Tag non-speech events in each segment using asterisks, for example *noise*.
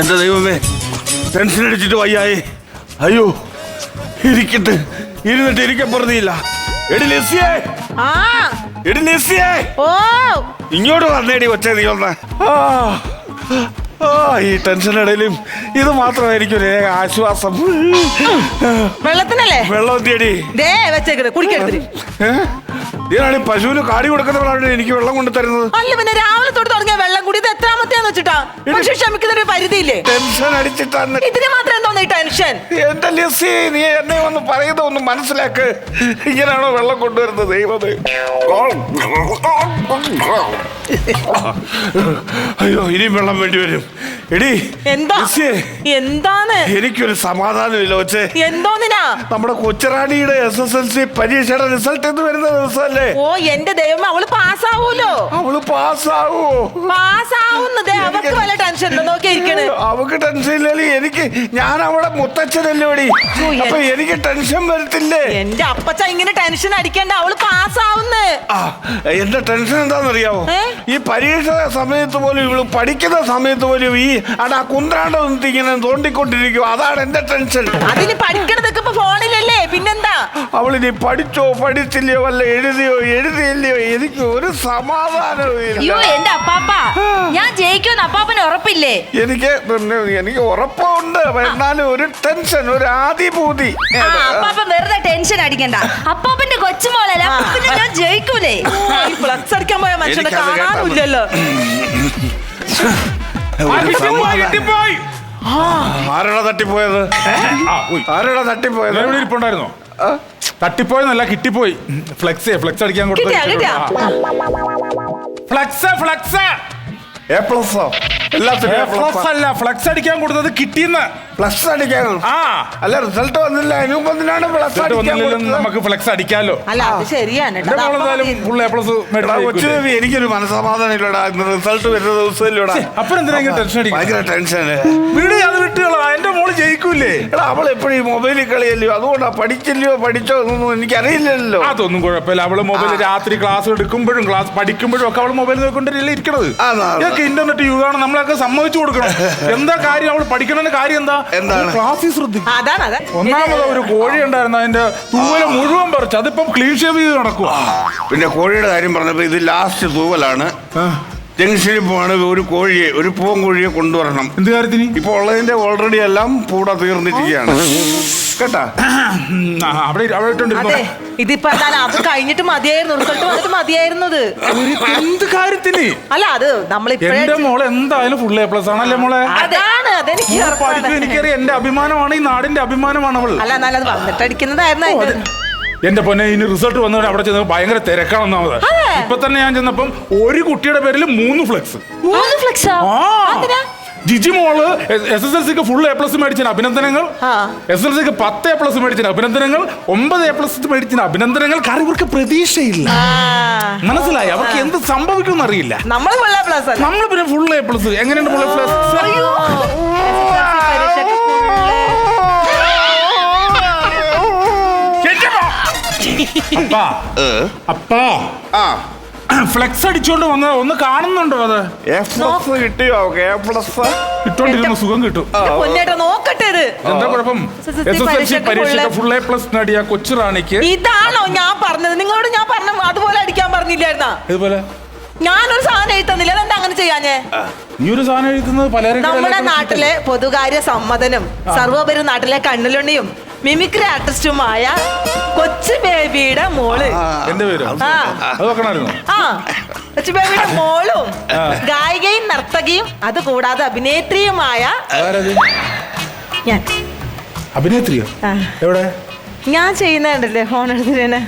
എന്റെ ദൈവമേ ടെൻഷൻ അടിച്ചിട്ട് വയ്യായി. അയ്യോ ഇരിക്കട്ട്. ഇരുന്നിട്ട് എടി ലെസ്സിയേ ആ. എടി ഓ. ഇങ്ങോട്ട് വന്നേടി ഒച്ച നീ ഒന്ന് ആ. ഈ ടെൻഷനിടയിലും ഇത് മാത്രമായിരിക്കും ഏക ആശ്വാസം. വെള്ളത്തിനല്ലേ? വെള്ളം തേടി ദേ കുടിക്കരുത് ഇതിനാണ് പശുവിന് കാടി കൊടുക്കുന്നവരാണ് എനിക്ക് വെള്ളം കൊണ്ടു തരുന്നത്. അല്ല പിന്നെ രാവിലെ തൊട്ട് തുടങ്ങിയ വെള്ളം കൂടി ഇത് എത്രാമത്തെയാന്ന് വെച്ചിട്ടാ? പക്ഷെ ക്ഷമിക്കുന്നൊരു പരിധിയില്ലേ? ടെൻഷൻ അടിച്ചിട്ടാണ്. ഇതിന് മാത്രം എന്തോന്ന് ഈ ടെൻഷൻ? എന്റെ ലിസി നീ എന്നെ ഒന്ന് പറയുന്ന ഒന്ന് മനസ്സിലാക്ക്. ഇങ്ങനെയാണോ വെള്ളം കൊണ്ടുവരുന്നത് ദൈവമേ? *laughs* അയ്യോ ഇനിയും വെള്ളം വേണ്ടി വരും. എടി എന്താ? എന്താണ്? എനിക്കൊരു സമാധാനമില്ല ഒച്ചേ എന്തോന്നിനാ? നമ്മുടെ കൊച്ചുറാണിയുടെ എസ് എസ് എൽ സി പരീക്ഷയുടെ റിസൾട്ട് എന്ന് വരുന്ന ദിവസമല്ലേ? ഓ എന്റെ ദൈവം അവൾ പാസ്സാവൂലോ? അവൾ പാസ്സാവോ? പാസ്സാവുന്നത് അവർക്ക് വല്ല ടെൻഷൻ നോക്കി ഇരിക്കണ്. അവക്ക് ടെൻഷൻ ഇല്ലല്ലേ എനിക്ക് ഞാൻ അവളെ മുത്തച്ഛനല്ലോ അപ്പൊ എനിക്ക് ടെൻഷൻ വരത്തില്ലേ? എന്റെ അപ്പച്ച ഇങ്ങനെ ടെൻഷൻ അടിക്കണ്ട. അവൾ പാസ്സാവുന്ന്. എന്റെ ടെൻഷൻ എന്താണെന്നറിയാമോ ഈ പരീക്ഷ സമയത്ത് പോലും ഇവൾ പഠിക്കുന്ന സമയത്ത് പോലും ഈ അടാ കുന്ത്രാണ്ട ഇങ്ങനെ തോണ്ടിക്കൊണ്ടിരിക്കും അതാണ് എന്റെ ടെൻഷൻ അതിന് പഠിക്കണതൊക്കെ ഇപ്പൊ ഫോണിലല്ലേ? പിന്നെന്താ? അവൾ അവളിനി പഠിച്ചോ പഠിച്ചില്ലയോ അല്ല എഴുതിയോ എഴുതിയില്ലയോ എനിക്ക് ഒരു സമാധാനവും അയ്യോ ഇല്ല എന്റെ അപ്പാപ്പ. ഞാൻ ജയിക്കുമെന്ന് അപ്പാപ്പന് ഉറപ്പില്ലേ? എനിക്ക് പിന്നെ എനിക്ക് ഉറപ്പുണ്ട്. എന്നാലും ഒരു ടെൻഷൻ ഒരു ആദിഭൂതി ആ അപ്പാപ്പൻ വെറുതെ ടെൻഷൻ അടിക്കണ്ട. അപ്പാപ്പന്റെ കൊച്ചുമോളല്ല അപ്പൊ പിന്നെ ഞാൻ ജയിക്കൂലേ. ഫ്ലക്സ് അടിക്കാൻ പോയ മനുഷ്യനെ എനിക്കത് കേട്ടാ മതി. കാണാനില്ലല്ലോ ഒരു സമാധാനം. ആരാടാ തട്ടിപ്പോയത്? ആരാടാ തട്ടിപ്പോയത്? ഇവിടെ ഇരിപ്പുണ്ടായിരുന്നോ? തട്ടിപ്പോയെന്നല്ല കിട്ടിപ്പോയി. ഫ്ലെക്സ് ഫ്ലെക്സ് അടിക്കാൻ കൊടുത്തു? Flex flex. എ പ്ലസോ പ്ലസ് അല്ല ഫ്ലക്സ് അടിക്കാൻ കൊടുത്തത് കിട്ടിയെന്ന് പ്ലസ് അടിക്കാൻ ആ. അല്ല റിസൾട്ട് വന്നില്ല. മുമ്പ് പ്ലസ്? നമുക്ക് ഫ്ലക്സ് അടിക്കാലോ. അല്ല അത് ശരിയാണ്. കൊച്ചുദേവി എനിക്കൊരു മനസമാധാനം ഇല്ലടാ. റിസൾട്ട് വരുന്ന ദിവസമില്ലടാ. അപ്പൊ എന്തിനാ ഇങ്ങനെ ടെൻഷൻ അടിക്കുന്നത് ഭയങ്കര ടെൻഷൻ വീട് അത് വിട്ടുകളാ എന്റെ മോൾ ജയിക്കൂലേ എടാ അവൾ എപ്പോഴും ഈ മൊബൈലിൽ കളിയല്ലയോ? അതുകൊണ്ടാ പഠിച്ചില്ലയോ പഠിച്ചോ എന്നൊന്നും എനിക്കറിയില്ലല്ലോ. അതൊന്നും കുഴപ്പമില്ല. അവൾ മൊബൈൽ രാത്രി ക്ലാസ് എടുക്കുമ്പോഴും ക്ലാസ് പഠിക്കുമ്പോഴും ഒക്കെ അവൾ മൊബൈൽ നോക്കിക്കൊണ്ടല്ലേ ഇരിക്കണത്. ഇതൊക്കെ ഇന്റർനെറ്റ് യുഗമാണ് നമ്മളൊക്കെ സമ്മതിച്ചു കൊടുക്കണം. *laughs* എന്താ കാര്യം? അവൾ പഠിക്കണമെന്ന് കാര്യം എന്താ? എന്താണ്? ക്ലാസ്സിൽ ശ്രദ്ധിക്കും. അതാണ് അതെ ഒന്നാമത് ഒരു കോഴി ഉണ്ടായിരുന്നു. അതിന്റെ തൂവല മുഴുവൻ പറിച്ചു. അതിപ്പം ക്ലീൻ ഷേവ് ചെയ്ത് നടക്കുക പിന്നെ കോഴിയുടെ കാര്യം പറഞ്ഞപ്പോ ഇത് ലാസ്റ്റ് തൂവലാണ്. ജംഗ്ഷനിൽ പോവാണ് ഒരു കോഴിയെ ഒരു പൂവൻ കോഴിയെ കൊണ്ടുവരണം. എന്ത് കാര്യത്തിന്? ഇപ്പൊ ഉള്ളതിന്റെ ഓൾറെഡി എല്ലാം പൂട തീർന്നിരിക്കുകയാണ്. കേട്ടാ? ഉം, ആ, അവിടെ ഇരി- അവിടെ ഇട്ടോണ്ടിരുന്നോ അതെ ഇതിപ്പോ അത് കഴിഞ്ഞിട്ട് മതിയായിരുന്നു റിസൾട്ട് വന്നിട്ട് മതിയായിരുന്നത് ഒരു എന്ത് കാര്യത്തിന്? അല്ല അത് നമ്മളിപ്പോഴേ എന്റെ മോളെ എന്തായാലും ഫുൾ എ പ്ലസ് ആണല്ലേ മോളെ? അതാണ് അതെനിക്ക് പഠിക്കും ഉറപ്പാണ്. എനിക്കറിയാം എന്റെ അഭിമാനമാണ് ഈ നാടിന്റെ അഭിമാനമാണ് അവൾ. അല്ല എന്നാലും അത് വന്നിട്ടടിക്കുന്നതായിരുന്നു അതിന്റെ എന്റെ പൊന്നെ ഇനി റിസൾട്ട് വന്നവരെ അവിടെ ചെന്ന് ഭയങ്കര തിരക്കാണെന്നാമത് ഇപ്പൊ തന്നെ ഞാൻ ചെന്നപ്പം ഒരു കുട്ടിയുടെ പേരിൽ മൂന്ന് ഫ്ലെക്സ് മൂന്ന് ഫ്ലെക്സാ അതിനാ? ജിജി മോൾ എസ് എസ് എൽ സിക്ക് ഫുൾ എ പ്ലസ് മേടിച്ചതിന് അഭിനന്ദനങ്ങൾ. ആ. എസ് എൽ സിക്ക് പത്ത് എ പ്ലസ് മേടിച്ചതിന് അഭിനന്ദനങ്ങൾ. ഒമ്പത് എ പ്ലസ് മേടിച്ചതിന് അഭിനന്ദനങ്ങൾ. കാരണം ഇവർക്ക് പ്രതീക്ഷയില്ല. ആ. മനസ്സിലായി? അവർക്ക് എന്ത് സംഭവിക്കും അറിയില്ല. നമ്മൾ കൊള്ളാം പ്ലസ് നമ്മൾ പിന്നെ ഫുൾ എ പ്ലസ് എങ്ങനെയുണ്ട് ഫുൾ എ പ്ലസ് അപ്പാ. അപ്പാ. ആ. ഫ്ലെക്സ് അടിച്ചോണ്ട് വന്ന ഒന്ന് കാണുന്നുണ്ടോ അത്? കിട്ടിയോ? A plus? ഇട്ടോണ്ടിരുന്ന സുഖം കിട്ടും. പൊന്നേട്ടാ നോക്കട്ടെ ഇത്. എന്താ കുഴപ്പം? എസ് എസ് എൽ സി പരീക്ഷയ്ക്ക് പരീക്ഷയ്ക്ക് ഫുൾ എ പ്ലസ് നേടിയ കൊച്ചു റാണിക്ക്. ഇതാണോ ഞാൻ പറഞ്ഞത്? നിങ്ങളോട് ഞാൻ പറഞ്ഞ അതുപോലെ അടിക്കാൻ പറഞ്ഞില്ലായിരുന്നാ? ഇതുപോലെ ഞാനൊരു സാധനം എഴുത്തുന്നില്ല അതെന്താ അങ്ങനെ ചെയ്യാഞ്ഞേ? നീ ഒരു സാധനം എഴുതുന്നത് പലരും നമ്മുടെ നാട്ടിലെ പൊതുകാര്യ സമ്മതനും സർവോപരി നാട്ടിലെ കണ്ണിലുണ്ണിയും മിമിക്രി ആർട്ടിസ്റ്റുമായ കൊച്ചു ബേബിയുടെ മോൾ. എന്റെ പേര്? ആ. കൊച്ചു ബേബിയുടെ മോളും ഗായികയും നർത്തകിയും അതുകൂടാതെ അഭിനേത്രിയുമായ ഞാൻ. അഭിനേത്രിയോ? എവിടെ? ഞാൻ ചെയ്യുന്നുണ്ടല്ലേ ഫോൺ എടുത്തിട്ട്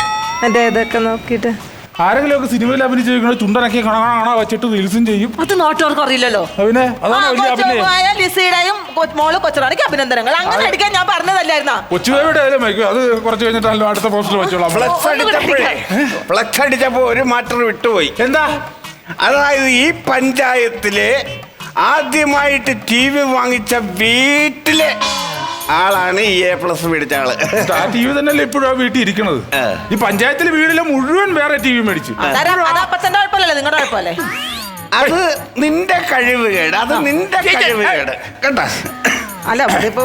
എന്റെ ഇതൊക്കെ നോക്കിയിട്ട്. ആരെങ്കിലും ഒക്കെ സിനിമയിൽ അഭിനയിച്ചിരിക്കണ ചുണ്ടനൊക്കെ കാണാ കാണാ വെച്ചിട്ട് റീൽസും ചെയ്യും. അത് നാട്ടുകാർക്ക് അറിയില്ലല്ലോ. അവനെ അതാണ് വലിയ അഭിനയം. ലിസിയുടെയും മോൾ കൊച്ചുറാണിക്ക് അഭിനന്ദനങ്ങൾ. അങ്ങനെ അടിക്കാൻ ഞാൻ പറഞ്ഞതല്ലായിരുന്നാ? കൊച്ചുവേവിടെ അത് കുറച്ച് കഴിഞ്ഞിട്ടല്ലോ അടുത്ത പോസ്റ്റിൽ വെച്ചോളാം. ഫ്ലക്സ് അടിച്ചപ്പോഴേ ഫ്ലക്സ് അടിച്ചപ്പോ ഒരു മാറ്റർ വിട്ടുപോയി. എന്താ? അതായത് ഈ പഞ്ചായത്തിലെ ആദ്യമായിട്ട് ടി വി വാങ്ങിച്ച വീട്ടിലെ ആളാണ് ഈ എ പ്ലസ് മേടിച്ച ആൾ. ആ ടി വി തന്നെയല്ലേ ഇപ്പോഴും ആ വീട്ടിൽ ഇരിക്കണത് ഈ പഞ്ചായത്തിലെ വീടിലെ മുഴുവൻ വേറെ ടി വി മേടിച്ചു. അതാ- അത് അപ്പച്ചന്റെ കഴിവ് നിങ്ങളുടെ കുഴപ്പമല്ലേ? അത് നിന്റെ കഴിവുകേട് അത് നിന്റെ കഴിവുകേട് കേട്ടാ അല്ല അതിപ്പോ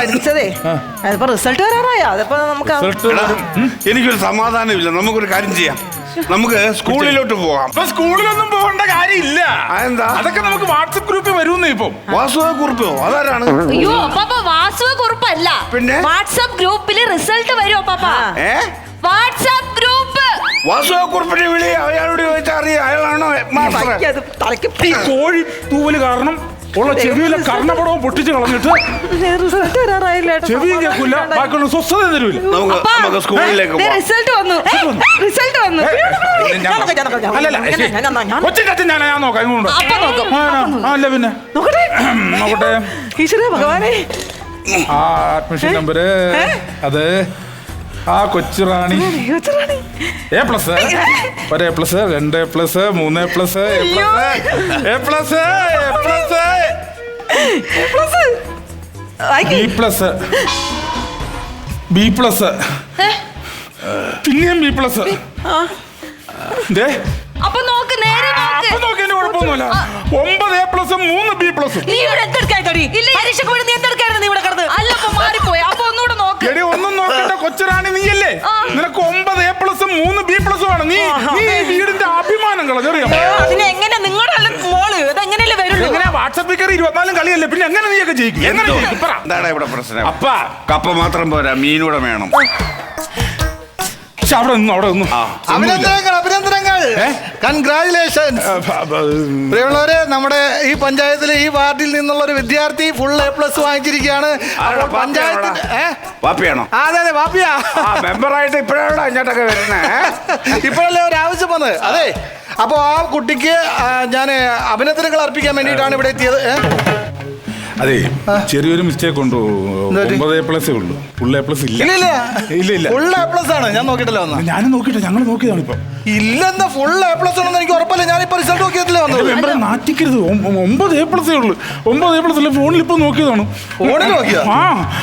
അടിച്ചതേ അതിപ്പോ റിസൾട്ട് വരാറായോ? അതിപ്പോ നമുക്ക് റിസൾട്ട് എനിക്കൊരു സമാധാനമില്ല. നമുക്കൊരു കാര്യം ചെയ്യാം. നമുക്ക് സ്കൂളിലോട്ട് പോകാം ഇപ്പൊ സ്കൂളിലൊന്നും പോകേണ്ട കാര്യമില്ല. അതെന്താ? അതൊക്കെ നമുക്ക് വാട്സപ്പ് ഗ്രൂപ്പിൽ വരുമെന്നേ ഇപ്പം. വാസുവ കുറിപ്പോ അതാരാണ്? അയ്യോ അപ്പാപ്പ വാസുവ കുറിപ്പല്ല പിന്നെ? വാട്സപ്പ് ഗ്രൂപ്പിൽ റിസൾട്ട് വരുമോ അപ്പാപ്പ. ഏ? WhatsApp group. വാസുവ കുറിപ്പിനെ വിളി അയാളോട് ചോദിച്ചാൽ അറിയാം. അയാളാണോ മാസ്റ്റർ തലയ്ക്ക് ഈ കോഴി തൂവൽ കാരണം ഉള്ള ചെവിയിലെ കർണപടവും പൊട്ടിച്ച് കളഞ്ഞിട്ട് റിസൾട്ട് വരാറായില്ല ചെവി ചെവിയും കേൾക്കില്ല ബാക്കിയുള്ള സ്വസ്ഥത തരൂല. നമുക്ക് നമുക്ക് സ്കൂളിലേക്ക് റിസൾട്ട് വന്നു. റിസൾട്ട് വന്നു. അല്ലല്ല ഞാൻ- ഞാൻ- ഞാൻ- ഞാൻ- കൊച്ചിന്റെ അച്ഛൻ ഞാൻ ഞാൻ നോക്കാം ഇങ്ങോട്ട് അല്ല പിന്നെ. നോക്കട്ടെ. നോക്കട്ടെ. ഈശ്വര ഭഗവാനെ. ആ അഡ്മിഷൻ നമ്പർ അത് ആ കൊച്ചു റാണി. എ പ്ലസ് ഒരു എ പ്ലസ് രണ്ട് എ പ്ലസ് മൂന്ന് A plus A plus A plus A plus. B plus B plus പിന്നെയും ബി പ്ലസ് അപ്പൊ നോക്ക് നേരെ നോക്ക്. അപ്പൊ നോക്കിയതിന് കുഴപ്പമൊന്നുമില്ല. ഒമ്പത് എ പ്ലസും മൂന്ന് ബി പ്ലസും നീ ഇവിടെ വേണ്ടി നീ എന്തെടുക്കായിരുന്നു നീ ഇവിടെ കിടന്ന്? അല്ല അപ്പൊ മാറിപ്പോയി. അപ്പൊ ഒന്നുകൂടെ നോക്ക്. കൊച്ചുറാണി നിനക്ക് ഒമ്പത് എ പ്ലസും മൂന്ന് ബി പ്ലസും ആണ് നീ നീ ഈ വീടിന്റെ അഭിമാനം കളഞ്ഞറിയാം അയ്യോ, അതിന് എങ്ങനെ നിങ്ങളുടെ മോൾ? ഇതെങ്ങനെയല്ലേ വരുള്ളൂ? എങ്ങനെ വാട്സപ്പിൽ കയറി ഇരുപത്തിനാലും കളിയല്ലേ? പിന്നെ എങ്ങനെ നീയൊക്കെ ജയിക്കും? എങ്ങനെ ജയിക്കും? പറ. എന്താണ് ഇവിടെ പ്രശ്നം? അപ്പ. കപ്പ മാത്രം പോരാ മീനൂടെ വേണം. ശ്ശെ, അവിടെ നിന്നു അവിടെ അഭിനന്ദനങ്ങൾ അഭിനന്ദനങ്ങൾ. കൺഗ്രാചുലേഷൻ പ്രിയമുള്ളവരെ നമ്മുടെ ഈ പഞ്ചായത്തിലെ ഈ വാർഡിൽ നിന്നുള്ള ഒരു വിദ്യാർത്ഥി ഫുൾ എ പ്ലസ് വാങ്ങിച്ചിരിക്കുകയാണ്. ആ, അതെ അതെ വാപ്പിയാ മെമ്പറായിട്ട് ഇപ്പോഴാണോ ഇങ്ങോട്ടൊക്കെ വരുന്നേ? ഇപ്പോഴല്ലേ ഒരു ആവശ്യം വന്നത്? അതെ. അപ്പോൾ ആ കുട്ടിക്ക് ഞാൻ അഭിനന്ദനങ്ങൾ അർപ്പിക്കാൻ വേണ്ടിയിട്ടാണ് ഇവിടെ എത്തിയത്. ഏ? അതെ. ചെറിയൊരു മിസ്റ്റേക്ക് ഉണ്ട്? ഒമ്പത് എ പ്ലസ് ഉള്ളൂ. ഫുൾ എ പ്ലസ് ഇല്ല. ഇല്ല ഇല്ല ഇല്ല ഇല്ല ഫുൾ എ പ്ലസ് ആണ്. ഞാൻ നോക്കിയിട്ടില്ല വന്നത് ഞാനും നോക്കിട്ടോ ഞങ്ങൾ നോക്കിയതാണ് ഇപ്പൊ. ഇല്ലെന്ന് ഫുൾ എ പ്ലസ് ആണെന്ന് എനിക്ക് ഉറപ്പല്ല. ഞാൻ ഞാനിപ്പോ റിസൾട്ട് നോക്കിയതില്ലേ വന്നത്. മെമ്പറെ നാറ്റിക്കരുത്. ഒമ്പത് എ പ്ലസേ ഉള്ളൂ. ഒമ്പത് എ പ്ലസ് അല്ല ഫോണിൽ ഇപ്പൊ നോക്കിയതാണ്. ഫോണിൽ നോക്കിയാ?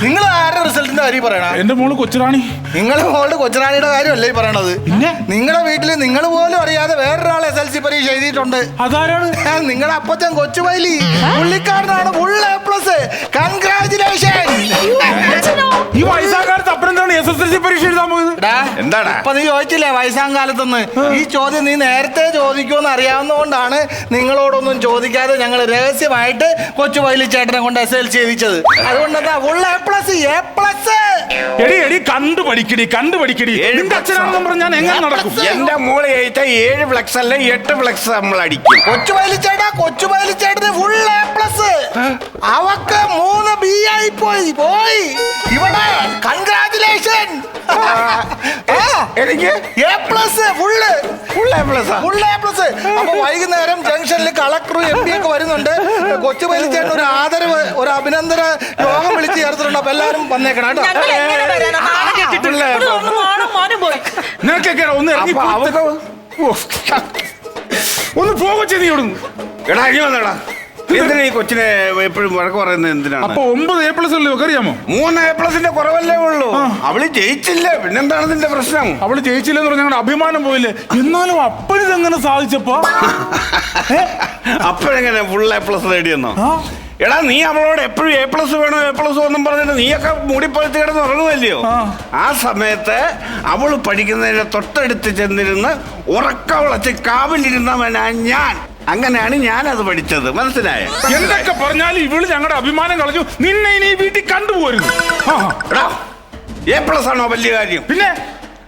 നിങ്ങൾ ആരുടെ റിസൾട്ടിന്റെ കാര്യം പറയണ? എന്റെ മോൾ കൊച്ചുറാണി. നിങ്ങൾ മോളുടെ കൊച്ചുറാണിയുടെ കാര്യമല്ലേ ഈ പറയണത്? പിന്നെ? നിങ്ങളുടെ വീട്ടിൽ നിങ്ങൾ പോലും അറിയാതെ വേറൊരാൾ എസ് എൽ സി പരീക്ഷ എഴുതിയിട്ടുണ്ട്. അതാരാണ്? നിങ്ങളുടെ അപ്പച്ചൻ കൊച്ചുമൈലി. പുള്ളിക്കാരനാണ് ഫുൾ എ പ്ലസ് കൺഗ്രാചുലേഷൻ ഈ വയസ്സാകാലത്ത് അപ്പനെന്താണ് എസ് എസ് എൽ സി പരീക്ഷ എഴുതാൻ എന്താടാ? ഇപ്പൊ നീ ചോദിച്ചില്ലേ വയസ്സാം കാലത്തൊന്ന്? ഈ ചോദ്യം നീ നേരത്തെ ചോദിക്കുമെന്ന് അറിയാവുന്നതുകൊണ്ടാണ് നിങ്ങളോടൊന്നും ചോദിക്കാതെ ഞങ്ങൾ രഹസ്യമായിട്ട് കൊച്ചു വയലി ചേട്ടനെ കൊണ്ട് S L C എഴുതിച്ചത് full A plus A plus എടി എടി കണ്ടു പഠിക്കടി കണ്ടു പഠിക്കടി. നിന്റെ അച്ഛനാണെന്ന് പറഞ്ഞ് ഞാൻ എങ്ങനെ നടക്കും? എന്റെ മോൾ ജയിച്ച ഏഴ് ഫ്ലക്സ് അല്ല എട്ട് ഫ്ലക്സ് നമ്മൾ അടിക്കും. കൊച്ചു വൈലിച്ചേട്ടാ കൊച്ചു വൈലിച്ചേട്ടന് ഫുൾ എ പ്ലസ് അവക്ക് മൂന്ന് ബി ആയി പോയി പോയി. ഇവിടെ എനിക്ക് A plus full full A plus full A plus അപ്പൊ വൈകുന്നേരം ജംഗ്ഷനിൽ കളക്ടറും എം പി ഒക്കെ വരുന്നുണ്ട്. കൊച്ചു വൈലിച്ചേട്ടൻ ഒരു ആദരവ് ഒരു അഭിനന്ദന യോഗം വിളിച്ച് ചേർത്തിട്ടുണ്ട്. അപ്പൊ എല്ലാവരും വന്നേക്കണം കേട്ടോ. ഒന്ന് പോകും മാനം പോയി. നിനക്കൊക്കെ ഒന്ന് ഇറങ്ങി ഒന്ന് പോകച്ചേ നീ ഇവിടുന്ന്. എടാ ഇനി വന്നടാ. എന്തിനാ ഈ കൊച്ചിനെ എപ്പോഴും വഴക്ക് പറയുന്നത് എന്തിനാണ്? അപ്പൊ ഒമ്പത് എ പ്ലസ് അല്ലേ അറിയാമോ? മൂന്ന് എ പ്ലസിന്റെ കുറവല്ലേ ഉള്ളൂ. അവൾ ജയിച്ചില്ല. പിന്നെന്താണ് ഇതിന്റെ പ്രശ്നം? അവൾ ജയിച്ചില്ലെന്ന് പറഞ്ഞ ഞങ്ങളുടെ അഭിമാനം പോയില്ലേ? എന്നാലും അപ്പനിത് *laughs* എങ്ങനെ സാധിച്ചപ്പോ? അപ്പോഴെങ്ങനെ ഫുൾ എ പ്ലസ് നേടിയെന്നോ? എടാ നീ അവളോട് എപ്പോഴും എ പ്ലസ് വേണം എ പ്ലസ് ഒന്നും പറഞ്ഞിട്ട് നീയൊക്കെ മൂടിപ്പഴുത്തി കിടന്ന് ഉറങ്ങുമല്ലയോ ആ. ആ സമയത്ത് അവൾ പഠിക്കുന്നതിന്റെ തൊട്ടടുത്ത് ചെന്നിരുന്ന് ഉറക്കവളച്ച് കാവിലിരുന്നവനാ ഞാൻ. അങ്ങനെയാണ് ഞാനത് പഠിച്ചത്. മനസ്സിലായോ? എന്തൊക്കെ പറഞ്ഞാലും ഇവൾ ഞങ്ങളുടെ അഭിമാനം കളഞ്ഞു. നിന്നെ ഇനി ഈ വീട്ടിൽ കണ്ടുപോരുന്നു ആ, എടാ എ പ്ലസ് ആണോ വലിയ കാര്യം? പിന്നെ?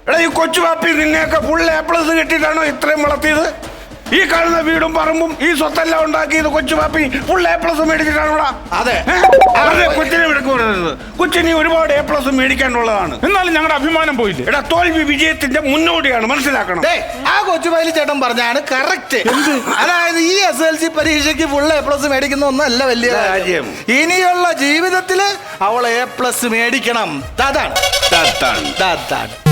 എടാ ഈ കൊച്ചു പാപ്പി നിന്നെയൊക്കെ ഫുൾ എ പ്ലസ് കിട്ടിയിട്ടാണോ ഇത്രയും വളർത്തിയത്? ഈ കാണുന്ന വീടും പറമ്പും ഈ സ്വത്തെല്ലാം ഉണ്ടാക്കിയത് Kochu Pappi full A plus മേടിച്ചിട്ടാണോടാ അതെ. അതെ കൊച്ചിനെ ഒരുപാട് എ പ്ലസ് മേടിക്കാനുള്ളതാണ്. എന്നാലും ഞങ്ങളുടെ അഭിമാനം പോയില്ലേ? എടാ തോൽവി വിജയത്തിന്റെ മുന്നോടിയാണ് മനസ്സിലാക്കണം. ആ കൊച്ചു വൈലി ചേട്ടൻ പറഞ്ഞാണ് കറക്റ്റ് അതായത് ഈ എസ് എൽ സി പരീക്ഷയ്ക്ക് ഫുൾ എ പ്ലസ് മേടിക്കുന്ന ഒന്നല്ല വലിയ കാര്യം. ഇനിയുള്ള ജീവിതത്തിൽ അവൾ എ പ്ലസ് മേടിക്കണം. അതാണ്. അതാണ്